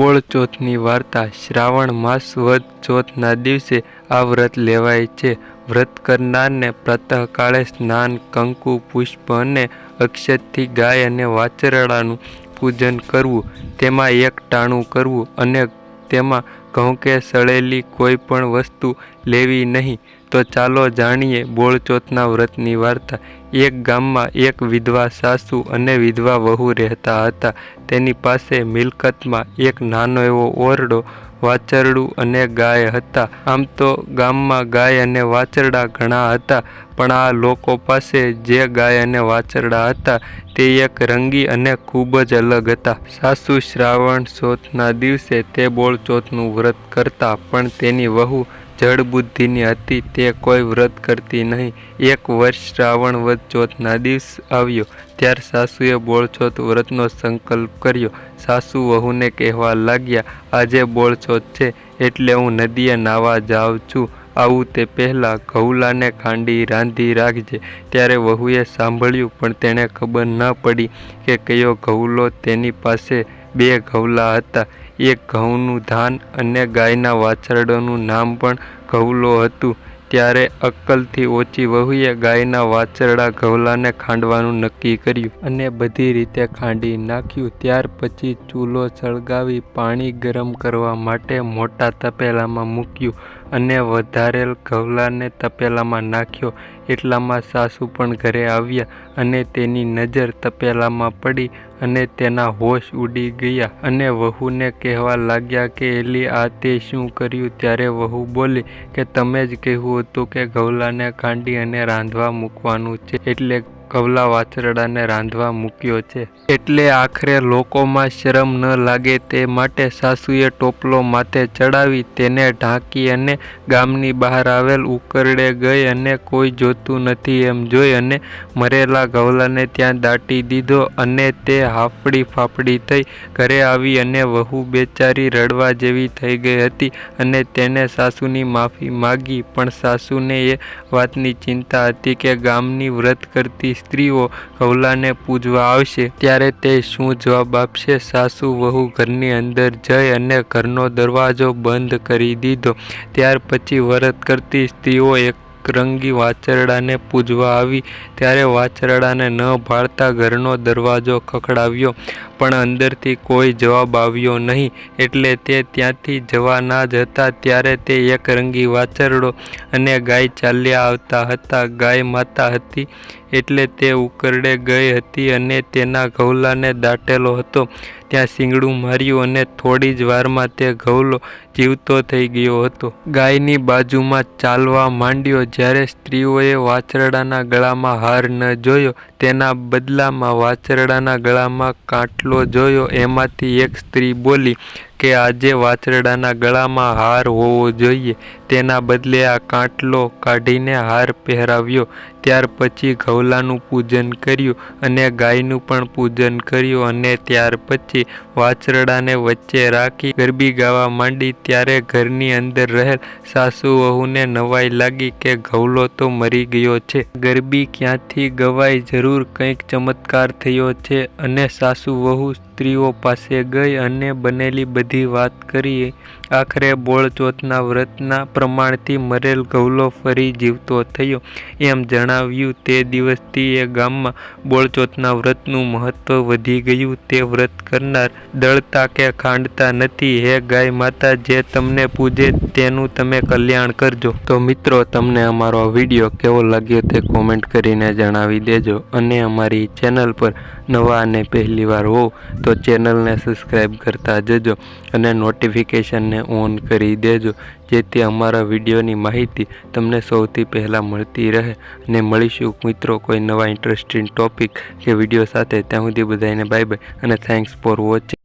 બોળ ચોથની વાર્તા શ્રાવણ માસ વદ ચોથના દિવસે આ વ્રત લેવાય છે. વ્રત કરનારને પ્રાતઃકાળે સ્નાન, કંકુ, પુષ્પ અને અક્ષતથી ગાય અને વાછરડાનું પૂજન કરવું, તેમાં એક ટાણું કરવું અને તેમાં ઘઉં કે સળેલી કોઈ પણ વસ્તુ લેવી નહીં. તો ચાલો જાણીએ બોળચોથના વ્રતની વાર્તા. એક ગામમાં એક વિધવા સાસુ અને વિધવા વહુ રહેતા હતા. તેની પાસે મિલકતમાં એક નાનો એવો ઓરડો, વાછરડું અને ગાય હતા. આમ તો ગામમાં ગાય અને વાછરડા ઘણા હતા, પણ આ લોકો પાસે જે ગાય અને વાછરડા હતા તે એક રંગી અને ખૂબ જ અલગ હતા. સાસુ શ્રાવણ ચોથના દિવસે તે બોળચોથનું વ્રત કરતા, પણ તેની વહુ જડ બુદ્ધિની હતી તે કોઈ વ્રત કરતી નહીં. એક વર્ષ શ્રાવણ વધ ચોથના દિવસ આવ્યો. ત્યાર સાસુએ બોળછોથ વ્રતનો સંકલ્પ કર્યો. સાસુ વહુને કહેવા લાગ્યા, આજે બોળછોત છે, એટલે હું નદીએ નાવા જાઉં છું. આવું તે પહેલાં ઘઉલાને ખાંડી રાંધી રાખજે. ત્યારે વહુએ સાંભળ્યું, પણ તેણે ખબર ન પડી કે કયો ઘઉલો તેની પાસે બે ઘઉલા હતા. એક ઘઉંનું ધાન અને ગાયના વાછરડોનું નામ પણ ઘઉલો હતું. ત્યારે અક્કલથી ઓછી વહુએ ગાયના વાછરડા ઘઉલાને ખાંડવાનું નક્કી કર્યું અને બધી રીતે ખાંડી નાખ્યું. ત્યાર પછી ચૂલો સળગાવી પાણી ગરમ કરવા માટે મોટા તપેલામાં મૂક્યું અને વધારેલ ઘઉલાને તપેલામાં નાખ્યો. એટલામાં સાસુ પણ ઘરે આવ્યા અને તેની નજર તપેલામાં પડી. અને તેના હોશ ઉડી ગયા અને વહુને કહેવા લાગ્યા કે, એલી, આ તે શું કર્યું? ત્યારે વહુ બોલી કે, તમે જ કહ્યું હતું કે ઘવલાને ખાંડી અને રાંધવા મૂકવાનું છે, એટલે કવલા વાછરડાને રાંધવા મૂક્યો છે. એટલે આખરે લોકોમાં શરમ ન લાગે તે માટે સાસુએ ટોપલો માથે ચડાવી તેને ઢાંકી અને ગામની બહાર આવેલ ઉકરડે ગઈ અને કોઈ જોતું નથી એમ જોઈ અને મરેલા ગવલાને ત્યાં દાટી દીધો અને તે હાફડી ફાફડી થઈ ઘરે આવી અને વહુ બેચારી રડવા જેવી થઈ ગઈ હતી અને તેને સાસુની માફી માગી પણ સાસુને એ વાતની ચિંતા હતી કે ગામની વ્રત કરતી સ્ત્રીઓ કૌલાને પૂજવા આવશે, ત્યારે તે શું જવાબ આપશે? સાસુ વહુ ઘરની અંદર જઈ અને ઘરનો દરવાજો બંધ કરી દીધો. ત્યાર પછી વ્રત કરતી સ્ત્રીઓ એક રંગી વાછરડાને પૂજવા આવી. ત્યારે વાછરડાને ન ભાળતા ઘરનો દરવાજો ખખડાવ્યો, પણ અંદરથી કોઈ જવાબ આવ્યો નહીં. એટલે તે ત્યાંથી જવા ના હતા. ત્યારે તે એક રંગી વાછરડો અને ગાય ચાલ્યા આવતા હતા. ગાય માતા હતી. એટલે તે ઉકરડે ગઈ હતી અને તેના ઘઉલાને દાટેલો હતો. ત્યાં શીંગડું માર્યું અને થોડી જ વારમાં તે ઘઉલો જીવતો થઈ ગયો હતો. ગાયની બાજુમાં ચાલવા માંડ્યો જ્યારે સ્ત્રીઓએ વાછરડાના ગળામાં હાર ન જોયો. તેના બદલામાં વાછરડાના ગળામાં કાંટલો જોયો. એમાંથી એક સ્ત્રી બોલી કે આજે વાછરડાના ગળામાં હાર હોવો જોઈએ. તેના બદલે આ કાંટલો કાઢીને હાર પહેરાવ્યો. ત્યાર પછી ઘવલાનું પૂજન કર્યું અને ગાયનું પણ પૂજન કર્યું અને ત્યાર પછી વાછરડાને વચ્ચે રાખી ગરબી ગાવા માંડી ત્યારે ઘરની અંદર રહેલ સાસુ વહુને નવાઈ લાગી કે ઘવલો તો મરી ગયો છે. ગરબી ક્યાંથી ગવાય જરૂર કંઈક ચમત્કાર થયો છે અને સાસુ વહુ સ્ત્રીઓ પાસે ગઈ અને બનેલી બધી વાત કરી. આખરે બોળચોથના વ્રતના પ્રમાણથી મરેલ ઘવલો ફરી જીવતો થયો. એમ જણાવ્યું તે દિવસથી એ ગામમાં બોળચોથના વ્રતનું મહત્વ વધી ગયું. તે વ્રત કરનાર દળતા કે ખાંડતા નથી. હે ગાય માતા, જે તમને પૂજે તેનું તમે કલ્યાણ કરજો. તો મિત્રો, તમને અમારો વીડિયો કેવો લાગ્યો તે કોમેન્ટ કરીને જણાવી દેજો અને અમારી ચેનલ પર નવા અને પહેલીવાર હો તો ચેનલને સબસ્ક્રાઈબ કરતા જજો અને નોટિફિકેશનને ઓન કરી દેજો. જેથી અમારા વિડીયોની માહિતી તમને સૌથી પહેલાં મળતી રહે અને મળીશું. મિત્રો, કોઈ નવા ઇન્ટરેસ્ટિંગ ટોપિક કે વીડિયો સાથે, ત્યાં સુધી બધાને બાય બાય અને થેન્ક્સ ફોર વોચિંગ